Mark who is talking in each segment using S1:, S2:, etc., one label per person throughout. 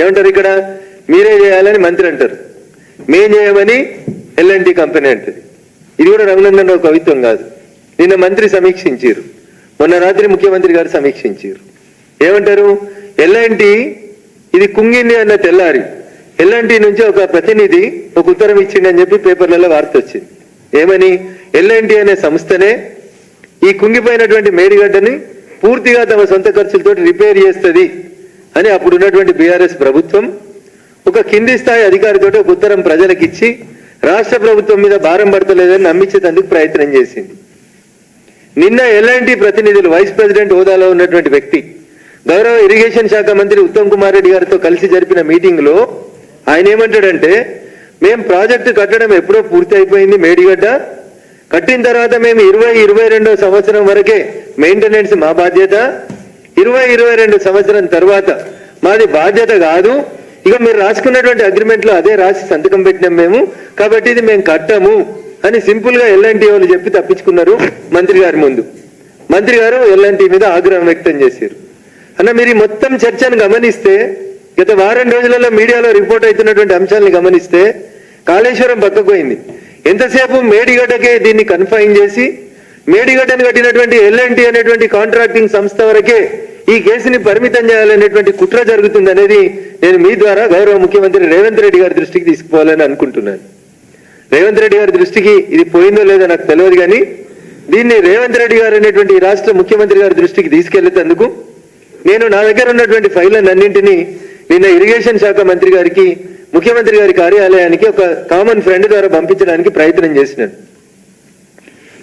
S1: ఏమంటారు ఇక్కడ? మీరే చేయాలని మంత్రి అంటారు. మేం చేయమని ఎల్ఎన్టీ కంపెనీ అంటది. ఇది కూడా రఘునందన్ రావు కవిత్వం కాదు. నిన్న మంత్రి సమీక్షించారు మొన్న రాత్రి ముఖ్యమంత్రి గారు సమీక్షించారు ఏమంటారు? ఎల్ఎన్టీ ఇది కుంగింది అన్న తెల్లారి. ఎల్ఎన్టీ నుంచి ఒక ప్రతినిధి ఒక ఉత్తరం ఇచ్చిండని చెప్పి పేపర్లలో వార్త వచ్చింది. ఏమని? ఎల్ఎన్టీ అనే సంస్థనే ఈ కుంగిపోయినటువంటి మేడిగడ్డని పూర్తిగా తమ సొంత ఖర్చులతో రిపేర్ చేస్తుంది. అని అప్పుడు ఉన్నటువంటి బీఆర్ఎస్ ప్రభుత్వం ఒక కింది స్థాయి అధికారితో ఒక ఉత్తరం ప్రజలకిచ్చి రాష్ట్ర ప్రభుత్వం మీద భారం పడతలేదని నమ్మించేందుకు ప్రయత్నం చేసింది. నిన్న ఎల్ఎన్టీ ప్రతినిధులు వైస్ ప్రెసిడెంట్ హోదాలో ఉన్నటువంటి వ్యక్తి గౌరవ ఇరిగేషన్ శాఖ మంత్రి ఉత్తమ్ కుమార్ రెడ్డి గారితో కలిసి జరిపిన మీటింగ్లో ఆయన ఏమంటాడంటే మేం ప్రాజెక్టు కట్టడం ఎప్పుడో పూర్తి అయిపోయింది మేడిగడ్డ. కట్టిన తర్వాత మేము ఇరవై ఇరవై సంవత్సరం వరకే మెయింటెనెన్స్ మా బాధ్యత. ఇరవై ఇరవై రెండు సంవత్సరం తర్వాత మాది బాధ్యత కాదు. ఇక మీరు రాసుకున్నటువంటి అగ్రిమెంట్లో అదే రాసి సంతకం పెట్టినాం మేము. కాబట్టి ఇది మేము కట్టము అని సింపుల్గా ఎల్ఎన్టీ వాళ్ళు చెప్పి తప్పించుకున్నారు మంత్రి గారి ముందు. మంత్రి గారు ఎల్ఎన్టీ మీద ఆగ్రహం వ్యక్తం చేశారు. అన్న మీరు ఈ మొత్తం చర్చను గమనిస్తే గత వారం రోజులలో మీడియాలో రిపోర్ట్ అవుతున్నటువంటి అంశాలను గమనిస్తే కాళేశ్వరం పక్కకు పోయింది. ఎంతసేపు మేడిగడ్డకే దీన్ని కన్ఫైన్ చేసి మేడిగడ్డను కట్టినటువంటి ఎల్ఎన్టీ అనేటువంటి కాంట్రాక్టింగ్ సంస్థ వరకే ఈ కేసుని పరిమితం చేయాలనేటువంటి కుట్ర జరుగుతుంది అనేది నేను మీ ద్వారా గౌరవ ముఖ్యమంత్రి రేవంత్ రెడ్డి గారి దృష్టికి తీసుకుపోవాలని అనుకుంటున్నాను. రేవంత్ రెడ్డి గారి దృష్టికి ఇది పోయిందో లేదో నాకు తెలియదు కానీ దీన్ని రేవంత్ రెడ్డి గారు అనేటువంటి రాష్ట్ర ముఖ్యమంత్రి గారి దృష్టికి తీసుకెళ్ళేందుకు నేను నా దగ్గర ఉన్నటువంటి ఫైళ్ళను అన్నింటినీ నిన్న ఇరిగేషన్ శాఖ మంత్రి గారికి ముఖ్యమంత్రి గారి కార్యాలయానికి ఒక కామన్ ఫ్రెండ్ ద్వారా పంపించడానికి ప్రయత్నం చేసినాను.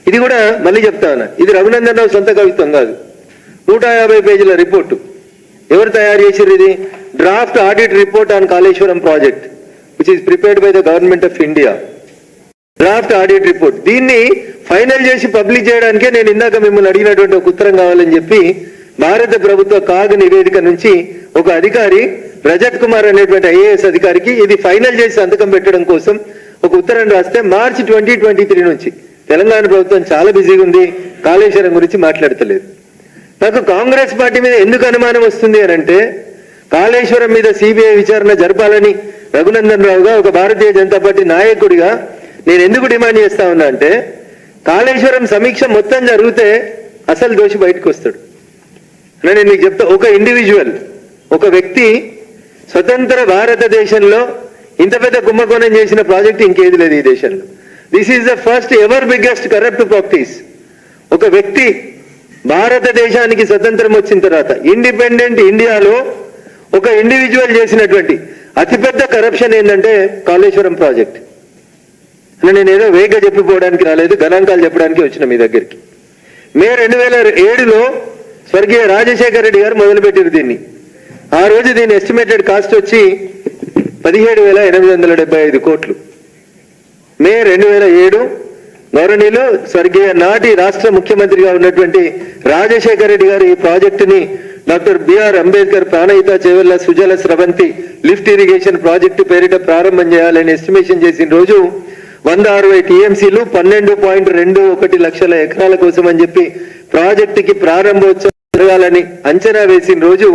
S1: ఇది కూడా మళ్ళీ చెప్తా ఉన్నా. ఇది రఘునందన్ రావు సొంత కవిత్వం కాదు. నూట యాభై పేజీల రిపోర్టు. ఎవరు తయారు చేసారు ఇది? Draft audit report on Kaleshwaram project which is prepared by the government of India draft audit report. దీన్ని ఫైనల్ చేసి పబ్లిష్ చేయడానికే నేను ఇందాక మిమ్మల్ని అడిగినటువంటి ఒక ఉత్తరం కావాలని చెప్పి భారత ప్రభుత్వ కాగ్ నివేదిక నుంచి ఒక అధికారి రజత్ కుమార్ అనేటువంటి ఐఏఎస్ అధికారికి ఇది ఫైనల్ చేసి సంతకం పెట్టడం కోసం ఒక ఉత్తరం రాస్తే మార్చి ట్వంటీ ట్వంటీ త్రీ నుంచి. తెలంగాణ ప్రభుత్వం చాలా బిజీగా ఉంది. కాళేశ్వరం గురించి మాట్లాడతలేదు. నాకు కాంగ్రెస్ పార్టీ మీద ఎందుకు అనుమానం వస్తుంది అని అంటే కాళేశ్వరం మీద సిబిఐ విచారణ జరపాలని రఘునందన్ రావుగా ఒక భారతీయ జనతా పార్టీ నాయకుడిగా నేను ఎందుకు డిమాండ్ చేస్తా ఉన్నా అంటే కాళేశ్వరం సమీక్ష మొత్తం జరిగితే అసలు దోషి బయటకు వస్తాడు. అని నేను మీకు చెప్తా ఒక ఇండివిజువల్ ఒక వ్యక్తి స్వతంత్ర భారతదేశంలో ఇంత పెద్ద కుంభకోణం చేసిన ప్రాజెక్ట్ ఇంకేది లేదు ఈ దేశంలో. This is the first ever biggest corrupt practice ఒక వ్యక్తి భారతదేశానికి స్వతంత్రం వచ్చిన తర్వాత ఇండిపెండెంట్ ఇండియాలో ఒక ఇండివిజువల్ చేసినటువంటి అతిపెద్ద కరప్షన్ ఏంటంటే కాళేశ్వరం ప్రాజెక్ట్. అని నేను ఏదో వేగ చెప్పిపోవడానికి రాలేదు గణాంకాలు చెప్పడానికి వచ్చిన మీ దగ్గరికి. మే రెండు వేల ఏడులో స్వర్గీయ రాజశేఖర రెడ్డి గారు మొదలుపెట్టారు దీన్ని. ఆ రోజు దీని ఎస్టిమేటెడ్ కాస్ట్ వచ్చి పదిహేడు వేల ఎనిమిది వందల డెబ్బై ఐదు కోట్లు. మే రెండు వేల ఏడు గౌరవనీయులు స్వర్గీయ నాటి రాష్ట్ర ముఖ్యమంత్రిగా ఉన్నటువంటి రాజశేఖర రెడ్డి గారు ఈ ప్రాజెక్టుని doctor BR Ambedkar Pranahita Chevella Sujala Sravanthi lift irrigation project పేరిట ప్రారంభం చేయాలని ఎస్టిమేషన్ చేసిన రోజు వంద అరవై టీఎంసీలు పన్నెండు పాయింట్ రెండు ఒకటి లక్షల ఎకరాల కోసం అని చెప్పి ప్రాజెక్టుకి ప్రారంభోత్సవం జరగాలని అంచనా వేసిన రోజు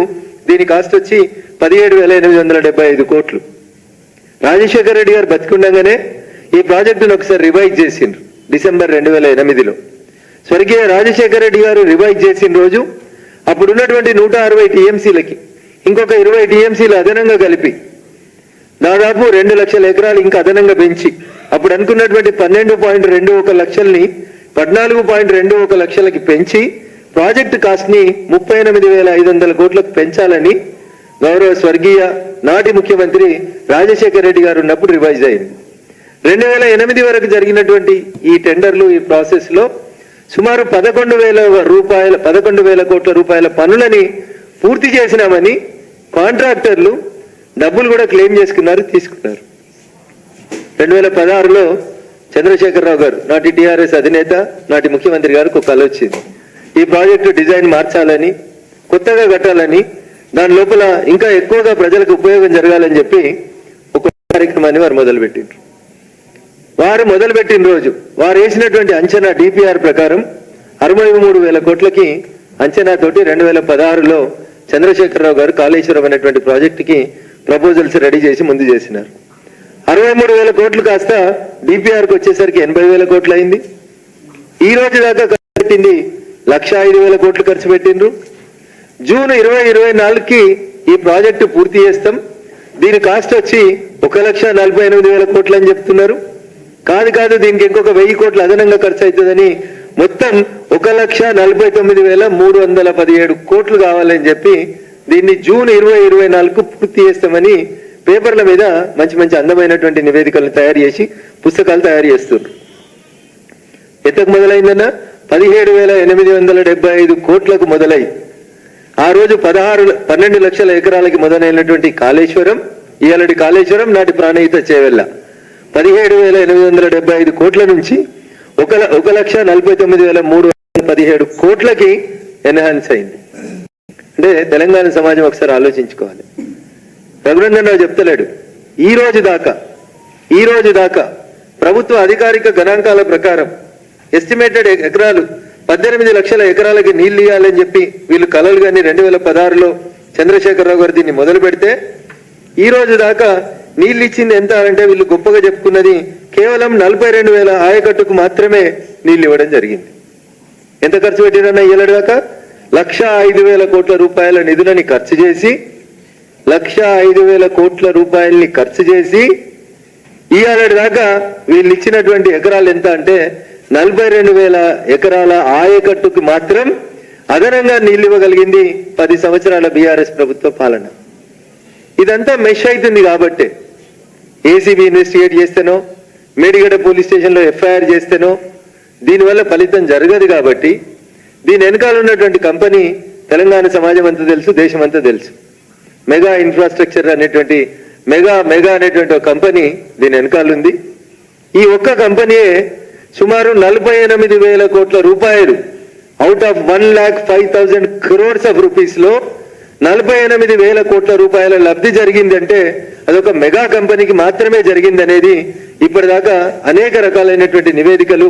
S1: దీని కాస్ట్ వచ్చి పదిహేడు వేల ఎనిమిది వందల డెబ్బై ఐదు కోట్లు. రాజశేఖర రెడ్డి గారు బతికుండగానే ఈ ప్రాజెక్టును ఒకసారి రివైజ్ చేసిండ్రు. డిసెంబర్ రెండు వేల ఎనిమిదిలో. స్వర్గీయ రాజశేఖర రెడ్డి గారు రివైజ్ చేసిన రోజు అప్పుడు ఉన్నటువంటి నూట అరవై టీఎంసీలకి ఇంకొక ఇరవై టీఎంసీలు అదనంగా కలిపి దాదాపు రెండు లక్షల ఎకరాలు ఇంకా అదనంగా పెంచి అప్పుడు అనుకున్నటువంటి పన్నెండు పాయింట్ రెండు ఒక లక్షల్ని పద్నాలుగు పాయింట్ రెండు ఒక లక్షలకి పెంచి ప్రాజెక్టు కాస్ట్ని ముప్పై ఎనిమిది వేల ఐదు వందల కోట్లకు పెంచాలని గౌరవ స్వర్గీయ నాటి ముఖ్యమంత్రి రాజశేఖర రెడ్డి గారు ఉన్నప్పుడు రివైజ్ అయింది. రెండు వేల ఎనిమిది వరకు జరిగినటువంటి ఈ టెండర్లు ఈ ప్రాసెస్లో సుమారు పదకొండు వేల రూపాయల పదకొండు వేల కోట్ల రూపాయల పనులని పూర్తి చేసినామని కాంట్రాక్టర్లు డబ్బులు కూడా క్లెయిమ్ చేసుకున్నారు తీసుకున్నారు. రెండు వేల పదహారులో చంద్రశేఖరరావు గారు నాటి టిఆర్ఎస్ అధినేత నాటి ముఖ్యమంత్రి గారికి ఒక కళ వచ్చింది. ఈ ప్రాజెక్టు డిజైన్ మార్చాలని కొత్తగా కట్టాలని దాని లోపల ఇంకా ఎక్కువగా ప్రజలకు ఉపయోగం జరగాలని చెప్పి ఒక కార్యక్రమాన్ని వారు మొదలుపెట్టిండ్రు. వారు మొదలుపెట్టిన రోజు వారు వేసినటువంటి అంచనా డిపిఆర్ ప్రకారం అరవై మూడు వేల కోట్లకి అంచనా తోటి రెండు వేల పదహారులో చంద్రశేఖరరావు గారు కాళేశ్వరం అనేటువంటి ప్రాజెక్టుకి ప్రపోజల్స్ రెడీ చేసి ముందు చేసినారు. అరవై మూడు వేల కోట్లు కాస్త డిపిఆర్కి వచ్చేసరికి ఎనభై వేల కోట్లు అయింది. ఈ రోజు దాకా ఖర్చు పెట్టింది లక్ష ఐదు వేల కోట్లు ఖర్చు పెట్టిండ్రు. జూన్ ఇరవై ఇరవై నాలుగుకి ఈ ప్రాజెక్టు పూర్తి చేస్తాం. దీని కాస్ట్ వచ్చి ఒక లక్ష నలభై ఎనిమిది వేల కోట్లు అని చెప్తున్నారు. కాదు కాదు దీనికి ఇంకొక వెయ్యి కోట్లు అదనంగా ఖర్చు అవుతుందని మొత్తం ఒక లక్ష నలభై తొమ్మిది వేల మూడు వందల పదిహేడు కోట్లు కావాలని చెప్పి దీన్ని జూన్ ఇరవై ఇరవై నాలుగు పూర్తి చేస్తామని పేపర్ల మీద మంచి మంచి అందమైనటువంటి నివేదికలను తయారు చేసి పుస్తకాలు తయారు చేస్తున్నారు. ఎంతకు మొదలైందన్న? పదిహేడు వేల ఎనిమిది వందల డెబ్బై ఐదు కోట్లకు మొదలై ఆ రోజు పదహారు పన్నెండు లక్షల ఎకరాలకి మొదలైనటువంటి కాళేశ్వరం ఇయాలటి కాళేశ్వరం నాటి ప్రాణహిత చేవెళ్ళ. పదిహేడు వేల ఎనిమిది వందల డెబ్బై ఐదు కోట్ల నుంచి ఒక ల- ఒక లక్ష నలభై తొమ్మిది వేల మూడు వందల పదిహేడు కోట్లకి ఎన్హాన్స్ అయింది. అంటే తెలంగాణ సమాజం ఒకసారి ఆలోచించుకోవాలి. రఘునందన్ రావు చెప్తలేడు ఈ రోజు దాకా ఈ రోజు దాకా ప్రభుత్వ అధికారిక గణాంకాల ప్రకారం ఎస్టిమేటెడ్ ఎకరాలు పద్దెనిమిది లక్షల ఎకరాలకి నీళ్ళు ఇవ్వాలని చెప్పి వీళ్ళు కలలు కానీ రెండు వేల పదహారులో చంద్రశేఖరరావు గారు దీన్ని మొదలు పెడితే ఈ రోజు దాకా నీళ్ళు ఇచ్చింది ఎంత అంటే వీళ్ళు గొప్పగా చెప్పుకున్నది కేవలం నలభై రెండు వేల ఆయకట్టుకు మాత్రమే నీళ్ళు ఇవ్వడం జరిగింది. ఎంత ఖర్చు పెట్టిరన్నా ఇయ్యలేడు దాకా? లక్ష ఐదు వేల కోట్ల రూపాయల నిధులని ఖర్చు చేసి లక్ష ఐదు వేల కోట్ల రూపాయల్ని ఖర్చు చేసి ఈ దాకా వీళ్ళు ఇచ్చినటువంటి ఎకరాలు ఎంత అంటే నలభై రెండు వేల ఎకరాల ఆయకట్టుకు మాత్రం అదనంగా నీళ్ళు ఇవ్వగలిగింది పది సంవత్సరాల బీఆర్ఎస్ ప్రభుత్వ పాలన. ఇదంతా మెష్ అవుతుంది కాబట్టే. ఏసీబీ ఇన్వెస్టిగేట్ చేస్తేనో మేడిగడ్డ పోలీస్ స్టేషన్లో ఎఫ్ఐఆర్ చేస్తేనో దీనివల్ల ఫలితం జరగదు కాబట్టి దీని వెనకాల ఉన్నటువంటి కంపెనీ తెలంగాణ సమాజం అంతా తెలుసు దేశం అంతా తెలుసు. మెగా ఇన్ఫ్రాస్ట్రక్చర్ అనేటువంటి మెగా మెగా అనేటువంటి ఒక కంపెనీ దీని వెనకాల ఉంది. ఈ ఒక్క కంపెనీయే సుమారు నలభై ఎనిమిది వేల కోట్ల రూపాయలు out of one lakh five thousand crores of రూపీస్లో నలభై ఎనిమిది వేల కోట్ల రూపాయల లబ్ధి జరిగిందంటే అదొక మెగా కంపెనీకి మాత్రమే జరిగింది అనేది ఇప్పటిదాకా అనేక రకాలైనటువంటి నివేదికలు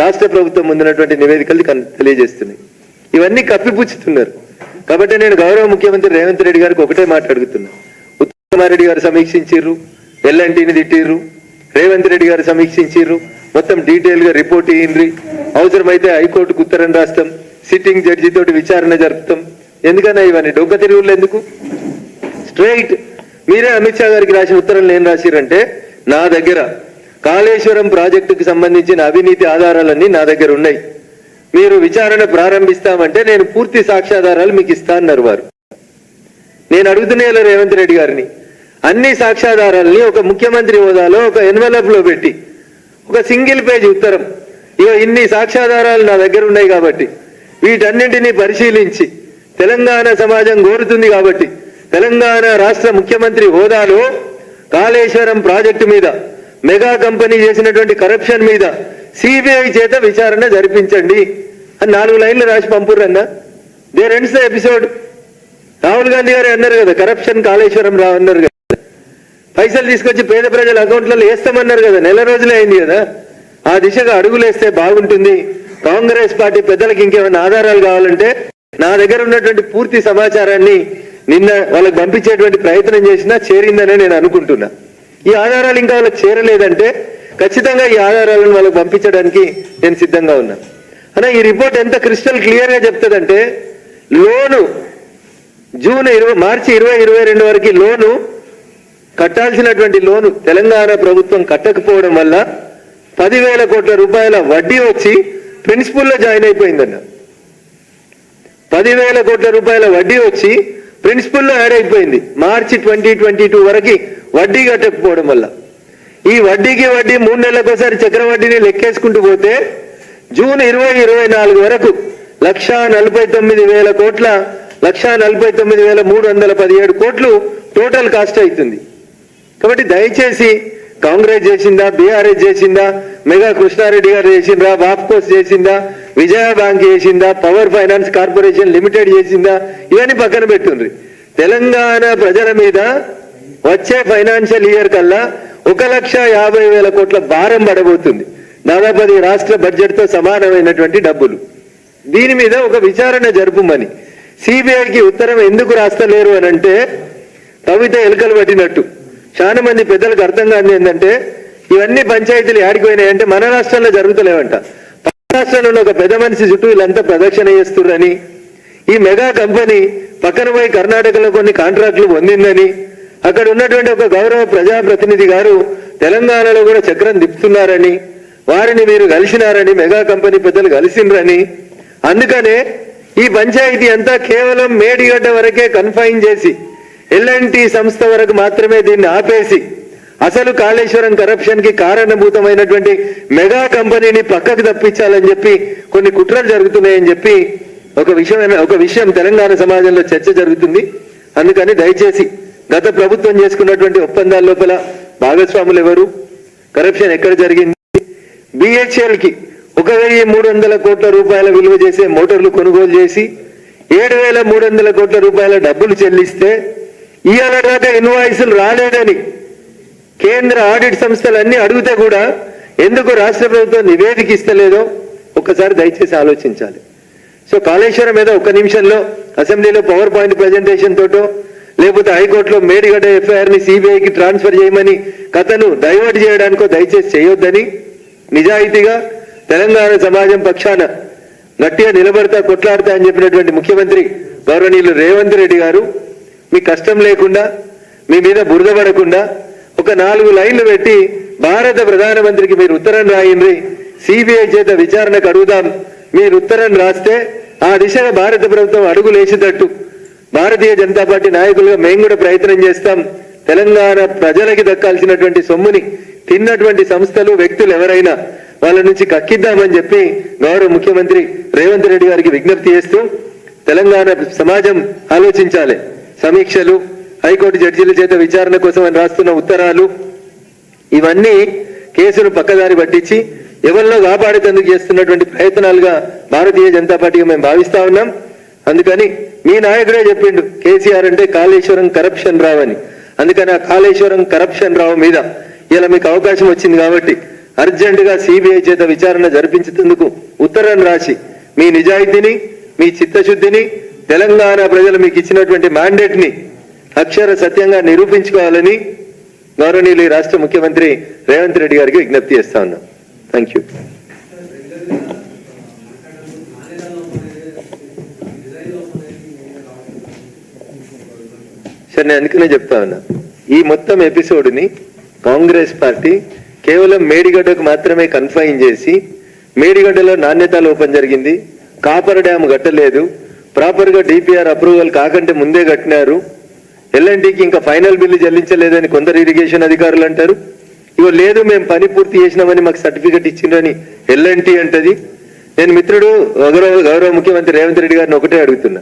S1: రాష్ట్ర ప్రభుత్వం ముందున్నటువంటి నివేదికలు తెలియజేస్తున్నాయి. ఇవన్నీ కప్పిపుచ్చుతున్నారు. కాబట్టి నేను గౌరవ ముఖ్యమంత్రి రేవంత్ రెడ్డి గారికి ఒకటే మాట అడుగుతున్నా. ఉత్తమారెడ్డి గారు సమీక్షించిర్రు ఎల్ఎన్టీని తిట్టిర్రు రేవంత్ రెడ్డి గారు సమీక్షించారు మొత్తం డీటెయిల్గా రిపోర్ట్ ఇయ్యండ్రి. అవసరమైతే హైకోర్టుకు ఉత్తరం రాస్తాం సిట్టింగ్ జడ్జి తోటి విచారణ జరుపుతాం. ఎందుకన్నా ఇవన్నీ డొక్క తిరుగులు ఎందుకు? స్ట్రైట్ మీరే అమిత్ షా గారికి రాసిన ఉత్తరంలో ఏం రాసిరంటే నా దగ్గర కాళేశ్వరం ప్రాజెక్టుకు సంబంధించిన అవినీతి ఆధారాలన్నీ నా దగ్గర ఉన్నాయి. మీరు విచారణ ప్రారంభిస్తామంటే నేను పూర్తి సాక్ష్యాధారాలు మీకు ఇస్తా అన్నారు వారు. నేను అడుగుతున్నా రేవంత్ రెడ్డి గారిని అన్ని సాక్ష్యాధారాలని ఒక ముఖ్యమంత్రి హోదాలో ఒక ఎన్వలప్లో పెట్టి ఒక సింగిల్ పేజ్ ఉత్తరం ఇక ఇన్ని సాక్ష్యాధారాలు నా దగ్గర ఉన్నాయి కాబట్టి వీటన్నింటినీ పరిశీలించి తెలంగాణ సమాజం కోరుతుంది కాబట్టి తెలంగాణ రాష్ట్ర ముఖ్యమంత్రి హోదాలో కాళేశ్వరం ప్రాజెక్టు మీద మెగా కంపెనీ చేసినటువంటి కరప్షన్ మీద సిబిఐ చేత విచారణ జరిపించండి అని నాలుగు లైన్లు రాసి పంపుర్రన్నా. There ends the episode Rahul Gandhi garu అన్నారు కదా కరప్షన్ కాళేశ్వరం రా అన్నారు కదా. పైసలు తీసుకొచ్చి పేద ప్రజల అకౌంట్లలో వేస్తామన్నారు కదా నెల రోజులే అయింది కదా. ఆ దిశగా అడుగులేస్తే బాగుంటుంది. కాంగ్రెస్ పార్టీ పెద్దలకు ఇంకేమైనా ఆధారాలు కావాలంటే నా దగ్గర ఉన్నటువంటి పూర్తి సమాచారాన్ని నిన్న వాళ్ళకి పంపించేటువంటి ప్రయత్నం చేసినా చేరిందని నేను అనుకుంటున్నా. ఈ ఆధారాలు ఇంకా వాళ్ళకి చేరలేదంటే ఖచ్చితంగా ఈ ఆధారాలను వాళ్ళకి పంపించడానికి నేను సిద్ధంగా ఉన్నా. అలా ఈ రిపోర్ట్ ఎంత క్రిస్టల్ క్లియర్గా చెప్తుందంటే లోను జూన్ ఇరవై మార్చి ఇరవై ఇరవై రెండు వరకు లోను కట్టాల్సినటువంటి లోను తెలంగాణ ప్రభుత్వం కట్టకపోవడం వల్ల పదివేల కోట్ల రూపాయల వడ్డీ వచ్చి ప్రిన్సిపల్లో జాయిన్ అయిపోయిందన్న. పదివేల కోట్ల రూపాయల వడ్డీ వచ్చి ప్రిన్సిపల్లో యాడ్ అయిపోయింది. మార్చి ట్వంటీ ట్వంటీ టూ వరకు వడ్డీ కట్టకపోవడం వల్ల. ఈ వడ్డీకి వడ్డీ మూడు నెలలకోసారి ఒకసారి చక్రవడ్డీని లెక్కేసుకుంటూ పోతే జూన్ ఇరవై ఇరవై నాలుగు వరకు లక్ష నలభై తొమ్మిది వేల కోట్ల లక్షా నలభై తొమ్మిది వేల మూడు వందల పదిహేడు కోట్లు టోటల్ కాస్ట్ అవుతుంది. కాబట్టి దయచేసి కాంగ్రెస్ చేసిందా బీఆర్ఎస్ చేసిందా మెగా కృష్ణారెడ్డి గారు చేసిందా బాప్కోస్ చేసిందా విజయ బ్యాంక్ చేసిందా పవర్ ఫైనాన్స్ కార్పొరేషన్ లిమిటెడ్ చేసిందా ఇవన్నీ పక్కన పెట్టుండ్రి. తెలంగాణ ప్రజల మీద వచ్చే ఫైనాన్షియల్ ఇయర్ కల్లా ఒక లక్ష యాభై వేల కోట్ల భారం పడబోతుంది. దాదాపు రాష్ట్ర బడ్జెట్తో సమానమైనటువంటి డబ్బులు. దీని మీద ఒక విచారణ జరుపుమని. సిబిఐకి ఉత్తరం ఎందుకు రాస్తలేరు అని అంటే తవ్వితే ఎలుకలు పట్టినట్టు. చాలా మంది పెద్దలకు అర్థం కాదు ఏంటంటే ఇవన్నీ పంచాయతీలు ఆడిపోయినాయంటే మన రాష్ట్రంలో జరుగుతలేవంట. రాష్ట్రంలో ఒక పెద్ద మనిషి చుట్టూ వీళ్ళంతా ప్రదక్షిణ చేస్తుర్రని ఈ మెగా కంపెనీ పక్కన పోయి కర్ణాటకలో కొన్ని కాంట్రాక్టులు పొందిందని అక్కడ ఉన్నటువంటి ఒక గౌరవ ప్రజాప్రతినిధి గారు తెలంగాణలో కూడా చక్రం దిప్తున్నారని వారిని మీరు కలిసినారని మెగా కంపెనీ పెద్దలు కలిసిండ్రని అందుకనే ఈ పంచాయతీ అంతా కేవలం మేడిగడ్డ వరకే కన్ఫైన్ చేసి ఎల్ఎన్టీ సంస్థ వరకు మాత్రమే దీన్ని ఆపేసి అసలు కాళేశ్వరం కరప్షన్కి కారణభూతమైనటువంటి మెగా కంపెనీని పక్కకు తప్పించాలని చెప్పి కొన్ని కుట్రలు జరుగుతున్నాయని చెప్పి ఒక విషయం ఒక విషయం తెలంగాణ సమాజంలో చర్చ జరుగుతుంది. అందుకని దయచేసి గత ప్రభుత్వం చేసుకున్నటువంటి ఒప్పందాల లోపల భాగస్వాములు ఎవరు? కరప్షన్ ఎక్కడ జరిగింది? బిహెచ్ఎల్కి ఒక వెయ్యి మూడు వందల కోట్ల రూపాయల విలువ చేసే మోటార్లు కొనుగోలు చేసి ఏడు వేల మూడు వందల కోట్ల రూపాయల డబ్బులు చెల్లిస్తే ఇవాళ దాకా ఇన్వాయిస్లు రాలేదని కేంద్ర ఆడిట్ సంస్థలన్నీ అడిగితే కూడా ఎందుకు రాష్ట్ర ప్రభుత్వం నివేదిక ఇస్తలేదో ఒక్కసారి దయచేసి ఆలోచించాలి. సో కాళేశ్వరం మీద ఒక నిమిషంలో అసెంబ్లీలో పవర్ పాయింట్ ప్రజెంటేషన్ తోటో లేకపోతే హైకోర్టులో మేడిగడ్డ ఎఫ్ఐఆర్ని సిబిఐకి ట్రాన్స్ఫర్ చేయమని కథను డైవర్ట్ చేయడానికో దయచేసి చేయొద్దని నిజాయితీగా తెలంగాణ సమాజం పక్షాన గట్టిగా నిలబడతా కొట్లాడతా అని చెప్పినటువంటి ముఖ్యమంత్రి గౌరవనీయులు రేవంత్ రెడ్డి గారు మీ కష్టం లేకుండా మీ మీద బురద పడకుండా ఒక నాలుగు లైన్లు పెట్టి భారత ప్రధానమంత్రికి మీరు ఉత్తరం రాయండి. సిబిఐ చేత విచారణకు అడుగుదాం. మీరు ఉత్తరం రాస్తే ఆ దిశగా భారత ప్రభుత్వం అడుగులేసేటట్టు భారతీయ జనతా పార్టీ నాయకులుగా మేము కూడా ప్రయత్నం చేస్తాం. తెలంగాణ ప్రజలకి దక్కాల్సినటువంటి సొమ్ముని తిన్నటువంటి సంస్థలు వ్యక్తులు ఎవరైనా వాళ్ళ నుంచి కక్కిద్దామని చెప్పి గౌరవ ముఖ్యమంత్రి రేవంత్ రెడ్డి గారికి విజ్ఞప్తి చేస్తూ తెలంగాణ సమాజం ఆలోచించాలి. సమీక్షలు హైకోర్టు జడ్జీల చేత విచారణ కోసం అని రాస్తున్న ఉత్తరాలు ఇవన్నీ కేసును పక్కదారి పట్టించి ఎవరిలో కాపాడేందుకు చేస్తున్నటువంటి ప్రయత్నాలుగా భారతీయ జనతా పార్టీగా మేము భావిస్తా ఉన్నాం. అందుకని మీ నాయకుడే చెప్పిండు కేసీఆర్ అంటే కాళేశ్వరం కరప్షన్ రావు అని. అందుకని ఆ కాళేశ్వరం కరప్షన్ రావు మీద ఇలా మీకు అవకాశం వచ్చింది కాబట్టి అర్జెంట్గా సిబిఐ చేత విచారణ జరిపించేందుకు ఉత్తరం రాసి మీ నిజాయితీని మీ చిత్తశుద్ధిని తెలంగాణ ప్రజలు మీకు ఇచ్చినటువంటి మ్యాండేట్ని అక్షర సత్యంగా నిరూపించుకోవాలని గౌరవనీయులు రాష్ట్ర ముఖ్యమంత్రి రేవంత్ రెడ్డి గారికి విజ్ఞప్తి చేస్తా ఉన్నాం. థ్యాంక్ యూ సరే నేను అందుకనే చెప్తా ఉన్నా. ఈ మొత్తం ఎపిసోడ్ని కాంగ్రెస్ పార్టీ కేవలం మేడిగడ్డకు మాత్రమే కన్ఫైన్ చేసి మేడిగడ్డలో నాణ్యత లోపం జరిగింది. కాపర్ డ్యామ్ కట్టలేదు. ప్రాపర్గా డిపిఆర్ అప్రూవల్ కాకంటే ముందే కట్టినారు. ఎల్ఎన్టీకి ఇంకా ఫైనల్ బిల్లు చెల్లించలేదని కొందరు ఇరిగేషన్ అధికారులు అంటారు. ఇగో లేదు మేము పని పూర్తి చేసినామని మాకు సర్టిఫికెట్ ఇచ్చిండ్రని ఎల్ఎన్టీ అంటది. నేను మిత్రుడు గౌరవ గౌరవ ముఖ్యమంత్రి రేవంత్ రెడ్డి గారిని ఒకటే అడుగుతున్నా.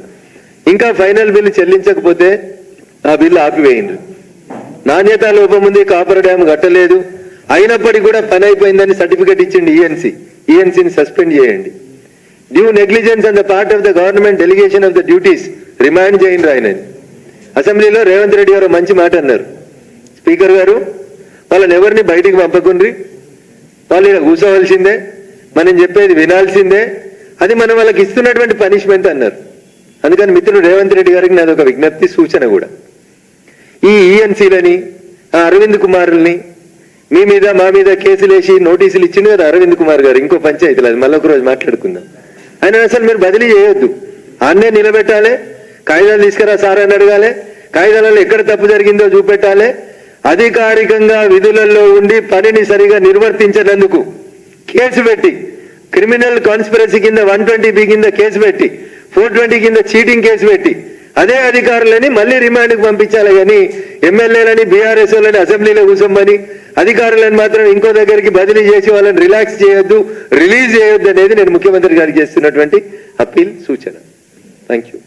S1: ఇంకా ఫైనల్ బిల్లు చెల్లించకపోతే ఆ బిల్లు ఆపివేయండి. నాణ్యత లోపం ఉంది కాపర్ డ్యామ్ కట్టలేదు. అయినప్పటికీ కూడా పని అయిపోయిందని సర్టిఫికెట్ ఇచ్చింది ఈఎన్సి ఈఎన్సీ ఈఎన్సీని సస్పెండ్ చేయండి. Due negligence and the part of the government delegation of the duties remind చేయండి ఆయనని అసెంబ్లీలో రేవంత్ రెడ్డి గారు మంచి మాట అన్నారు. స్పీకర్ గారు వాళ్ళని ఎవరిని బయటికి పంపకుండ్రి? వాళ్ళు ఇలా కూర్చోవలసిందే మనం చెప్పేది వినాల్సిందే అది మనం వాళ్ళకి ఇస్తున్నటువంటి పనిష్మెంట్ అన్నారు. అందుకని మిత్రుడు రేవంత్ రెడ్డి గారికి నాది ఒక విజ్ఞప్తి సూచన కూడా. ఈ ఈఎన్సీలని ఆ అరవింద్ కుమారుల్ని మీ మీద మా మీద కేసులు వేసి నోటీసులు ఇచ్చింది కదా అరవింద్ కుమార్ గారు ఇంకో పంచాయతీలు అది మళ్ళీ రోజు మాట్లాడుకుందాం. ఆయన అసలు మీరు బదిలీ చేయొద్దు. ఆన్నే నిలబెట్టాలి కాగితాలు తీసుకురా సార్ అని అడగాలి. కాగితాలలో ఎక్కడ తప్పు జరిగిందో చూపెట్టాలి. అధికారికంగా విధులలో ఉండి పనిని సరిగా నిర్వర్తించినందుకు కేసు పెట్టి క్రిమినల్ కాన్స్పిరసీ కింద వన్ ట్వంటీ బి కింద కేసు పెట్టి ఫోర్ ట్వంటీ కింద చీటింగ్ కేసు పెట్టి అదే అధికారులని మళ్ళీ రిమాండ్కి పంపించాలి కానీ ఎమ్మెల్యేలని బీఆర్ఎస్ వాళ్ళని అసెంబ్లీలో కూసమ్మని అధికారులను మాత్రం ఇంకో దగ్గరికి బదిలీ చేసి వాళ్ళని రిలాక్స్ చేయొద్దు రిలీజ్ చేయొద్దు అనేది నేను ముఖ్యమంత్రి గారికి చేస్తున్నటువంటి అప్పీల్ సూచన. Thank you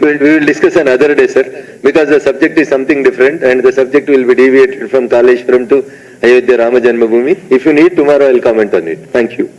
S1: we will discuss another day, sir, because the subject is something different and the subject will be deviated from Kaleshwaram to Ayodhya Rama Janmabhoomi. If you need, tomorrow I will comment on it. Thank you.